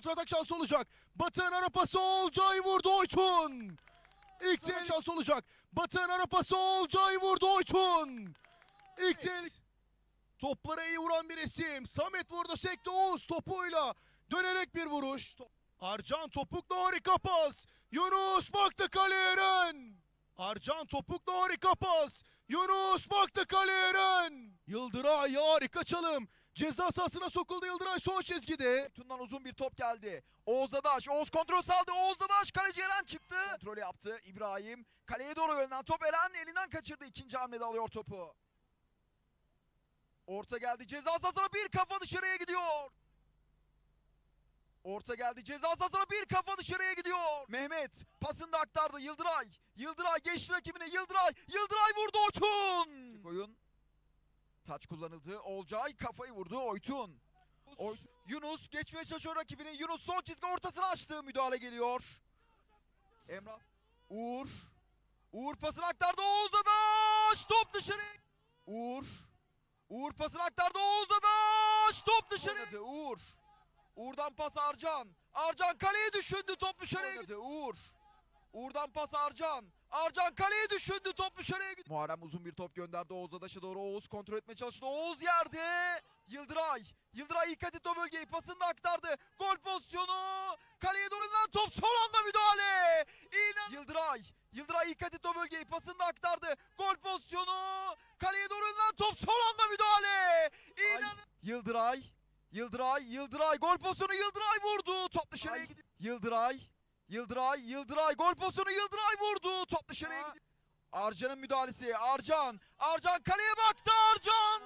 kontratak şansı olacak. Batı'nın ara pası Olcay vurdu Oytun. İlk tehlike şansı olacak. Batı'nın ara pası Olcay vurdu Oytun. İlk tehlike. Toplara iyi vuran bir isim. Samet vurdu sekti Oğuz topuyla. Dönerek bir vuruş. Arcan topukla harika pas. Yunus baktı kaleye Eren. Arcan topukla harika pas. Yunus baktı kaleye Eren. Yıldıray harika çalım. Ceza sahasına sokuldu Yıldıray son çizgide. Tundan uzun bir top geldi. Oğuz Dadaş. Oğuz kontrol saldı. Oğuz Dadaş kaleci Eren çıktı. Kontrol yaptı. İbrahim. Kaleye doğru yönelen top Eren elinden kaçırdı. İkinci hamlede alıyor topu. Orta geldi. Ceza sahasına bir kafa dışarıya gidiyor. Orta geldi. Ceza sahasına bir kafa dışarıya gidiyor. Mehmet pasını da aktardı. Yıldıray. Yıldıray geçti rakibine. Yıldıray. Yıldıray vurdu Oytun. Oyun. Taç kullanıldı. Olcay kafayı vurdu. Oytun. Oy- Yunus geçmeye çalışıyor rakibini. Yunus son çizgi ortasını açtı. Müdahale geliyor. Emrah. Uğur. Uğur pasını aktardı. Oğuz Dadaş. Top dışarı. Uğur. Uğur pasını aktardı. Oğuz Dadaş. Top dışarı. Uğur. Uğur'dan pas Arcan. Arcan kaleye düşündü. Top dışarıya gitti. Uğur. Uğur'dan pas Arcan. Arcan kaleye düşündü. Top dışarıya gitti. Muharrem uzun bir top gönderdi Oğuz Dadaş'a doğru. Oğuz kontrol etmeye çalıştı. Oğuz yerde. Yıldıray. Yıldıray dikkat et o bölgeyi. Pasını da aktardı. Gol pozisyonu. Kaleye doğru inen top. Son anda müdahale. İnan. Yıldıray. Yıldıray dikkat et o bölgeyi. Pasını da aktardı. Gol pozisyonu. Kaleye doğru inen top. Son anda müdahale. İnan. Yıldıray. Yıldıray. Yıldıray. Gol pozisyonu. Yıldıray vurdu. Top dışarıya gidiyor. Yıldıray. Yıldıray. Yıldıray. Gol pozisyonu. Yıldıray vurdu. Top dışarıya gidiyor. Arcan'ın müdahalesi. Arcan. Arcan kaleye baktı. Arcan.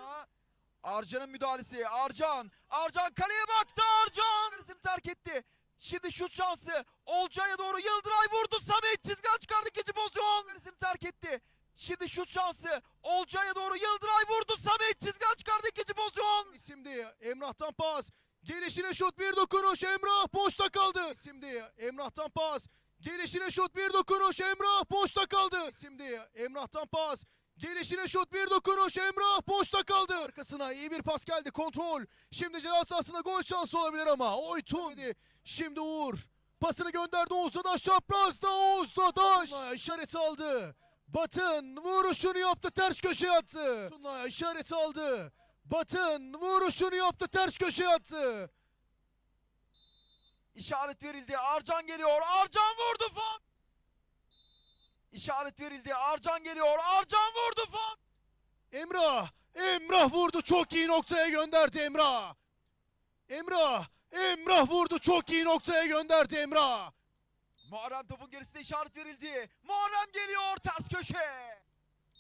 Arcan'ın müdahalesi. Arcan. Arcan kaleye baktı. Arcan. Kalesini terk etti. Şimdi şut şansı. Olcay'a doğru Yıldıray vurdu. Samet çizgiden çıkardı ikinci pozisyon. Kalesini terk etti. Şimdi şut şansı. Olcay'a doğru Yıldıray vurdu. Samet çizgiden çıkardı ikinci pozisyon. İsimdi Emrah'tan pas. Gelişine şut bir dokunuş Emrah boşta kaldı. İsimdi Emrah'tan pas. Gelişine şut bir dokunuş Emrah boşta kaldı. İsimdi Emrah'tan pas. Gelişine şut bir dokunuş Emrah boşta kaldı. Arkasına iyi bir pas geldi kontrol. Şimdi ceza sahasında gol şansı olabilir ama Oytun. Şimdi Uğur. Pasını gönderdi Oğuz Dadaş çaprazda Oğuz Dadaş. İşareti aldı. Batın vuruşunu yaptı ters köşeye attı. Tuna'ya işareti aldı. Batın vuruşunu yaptı ters köşeye attı. İşaret verildi. Arcan geliyor. Arcan vurdu fan. İşaret verildi. Arcan geliyor. Arcan vurdu fan. Emrah, Emrah vurdu çok iyi noktaya gönderdi Emrah. Emrah, Emrah vurdu çok iyi noktaya gönderdi Emrah. Muharrem topun gerisinde işaret verildi. Muharrem geliyor ters köşe.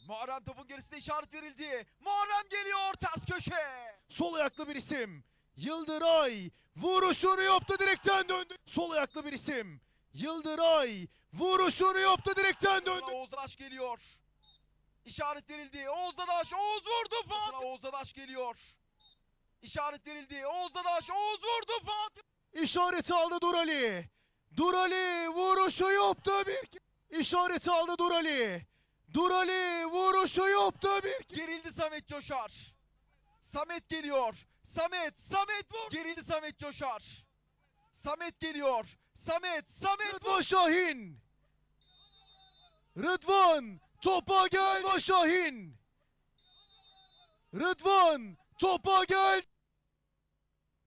Muharrem topun gerisinde işaret verildi. Muharrem geliyor ters köşe. Sol ayaklı bir isim. Yıldıray vuruşunu yaptı direkten döndü. Sol ayaklı bir isim. Yıldıray vuruşunu yaptı direkten döndü. Oğuz Dadaş geliyor. İşaret verildi. Oğuz Dadaş. Oğuz vurdu Fatih. Oğuz Dadaş geliyor. İşaret verildi. Oğuz Dadaş. Oğuz vurdu Fatih. İşareti aldı Durali. Durali vuruşu yaptı bir İşareti aldı Durali. Durali vuruşu yaptı bir Gerildi Samet Coşar. Samet geliyor. Samet, Samet vur. Gerildi Samet Coşar. Samet geliyor. Samet, Samet vur. Şahin. Rıdvan topa gel. Rıdvan Şahin. Rıdvan topa gel.